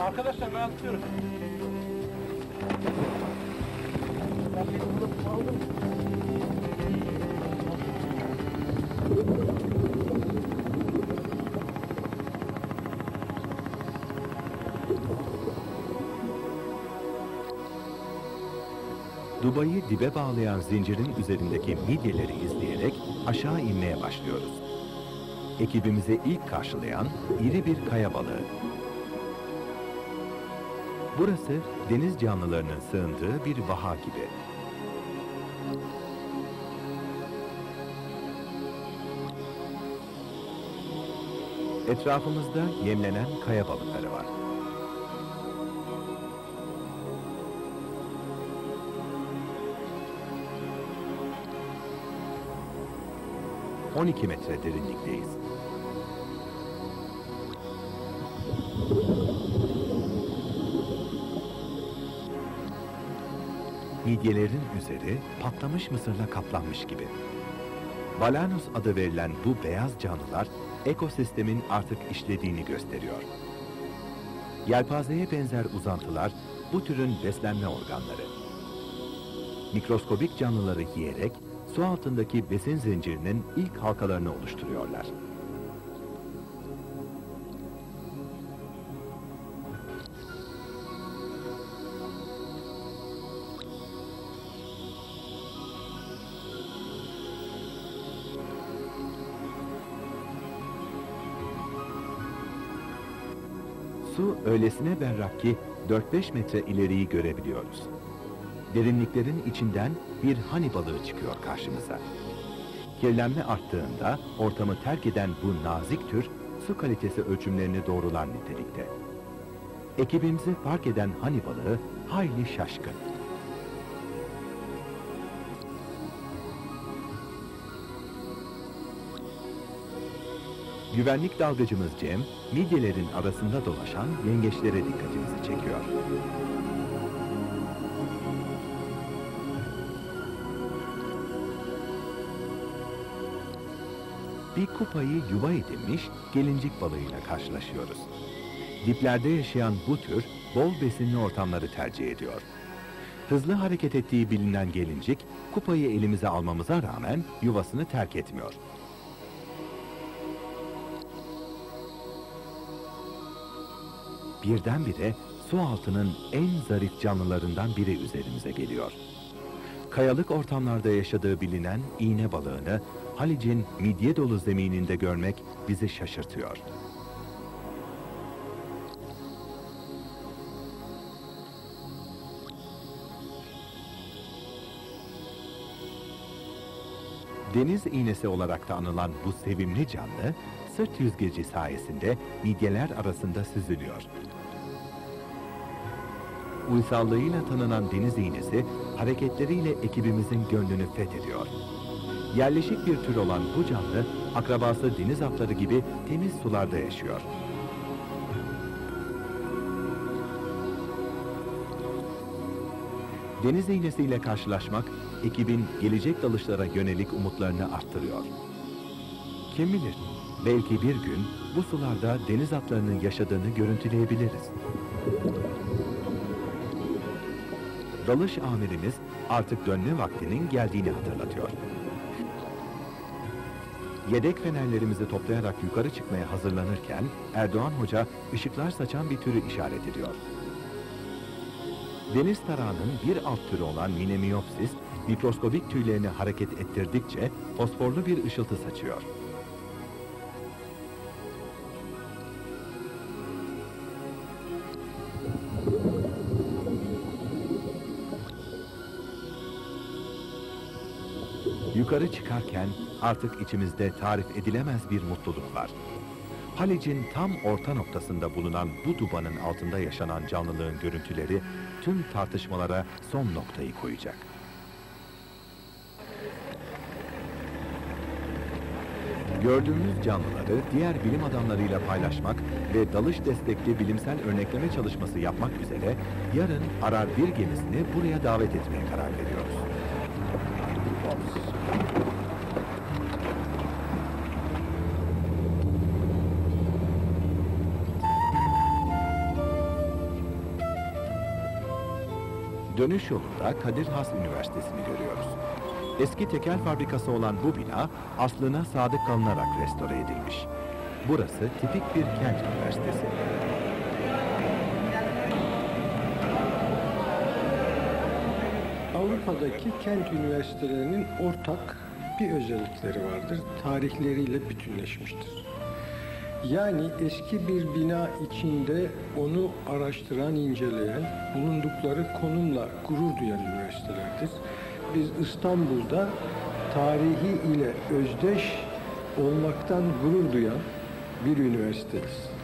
Arkadaşlar ben atıyorum. Dubayı dibe bağlayan zincirin üzerindeki midyeleri izleyerek aşağı inmeye başlıyoruz. Ekibimizi ilk karşılayan iri bir kaya balığı. Burası deniz canlılarının sığındığı bir vaha gibi. Etrafımızda yemlenen kaya balıkları var. ...12 metre derinlikteyiz. Midyelerin üzeri patlamış mısırla kaplanmış gibi. Balanus adı verilen bu beyaz canlılar ekosistemin artık işlediğini gösteriyor. Yelpazeye benzer uzantılar bu türün beslenme organları. Mikroskobik canlıları yiyerek su altındaki besin zincirinin ilk halkalarını oluşturuyorlar. Su öylesine berrak ki 4-5 metre ileriyi görebiliyoruz. Derinliklerin içinden bir hani balığı çıkıyor karşımıza. Kirlenme arttığında ortamı terk eden bu nazik tür su kalitesi ölçümlerini doğrular nitelikte. Ekibimizi fark eden hani balığı hayli şaşkın. Güvenlik dalgıcımız Cem, midyelerin arasında dolaşan yengeçlere dikkatimizi çekiyor. Bir kupayı yuva edinmiş gelincik balığıyla karşılaşıyoruz. Diplerde yaşayan bu tür bol besinli ortamları tercih ediyor. Hızlı hareket ettiği bilinen gelincik, kupayı elimize almamıza rağmen yuvasını terk etmiyor. Birdenbire su altının en zarif canlılarından biri üzerimize geliyor. Kayalık ortamlarda yaşadığı bilinen iğne balığını Halic'in midye dolu zemininde görmek bizi şaşırtıyor. Deniz iğnesi olarak da anılan bu sevimli canlı, sırt yüzgeci sayesinde midyeler arasında süzülüyor. Uysallığıyla tanınan deniz iğnesi, hareketleriyle ekibimizin gönlünü fethediyor. Yerleşik bir tür olan bu canlı, akrabası deniz atları gibi temiz sularda yaşıyor. Deniz iğnesiyle karşılaşmak, ekibin gelecek dalışlara yönelik umutlarını arttırıyor. Kim bilir, belki bir gün bu sularda deniz atlarının yaşadığını görüntüleyebiliriz. Dalış amirimiz artık dönme vaktinin geldiğini hatırlatıyor. Yedek fenerlerimizi toplayarak yukarı çıkmaya hazırlanırken Erdoğan Hoca ışıklar saçan bir türü işaret ediyor. Deniz tarağının bir alt türü olan Minemiopsis, mikroskobik tüylerini hareket ettirdikçe fosforlu bir ışıltı saçıyor. Yukarı çıkarken artık içimizde tarif edilemez bir mutluluk var. Halic'in tam orta noktasında bulunan bu dubanın altında yaşanan canlılığın görüntüleri tüm tartışmalara son noktayı koyacak. Gördüğümüz canlıları diğer bilim adamlarıyla paylaşmak ve dalış destekli bilimsel örnekleme çalışması yapmak üzere yarın Arar bir gemisini buraya davet etmeye karar veriyoruz. Dönüş yolunda Kadir Has Üniversitesi'ni görüyoruz. Eski tekel fabrikası olan bu bina aslına sadık kalınarak restore edilmiş. Burası tipik bir kent üniversitesi. Avrupa'daki kent üniversitelerinin ortak bir özellikleri vardır. Tarihleriyle bütünleşmiştir. Yani eski bir bina içinde onu araştıran, inceleyen, bulundukları konumla gurur duyan üniversitelerdir. Biz İstanbul'da tarihi ile özdeş olmaktan gurur duyan bir üniversiteyiz.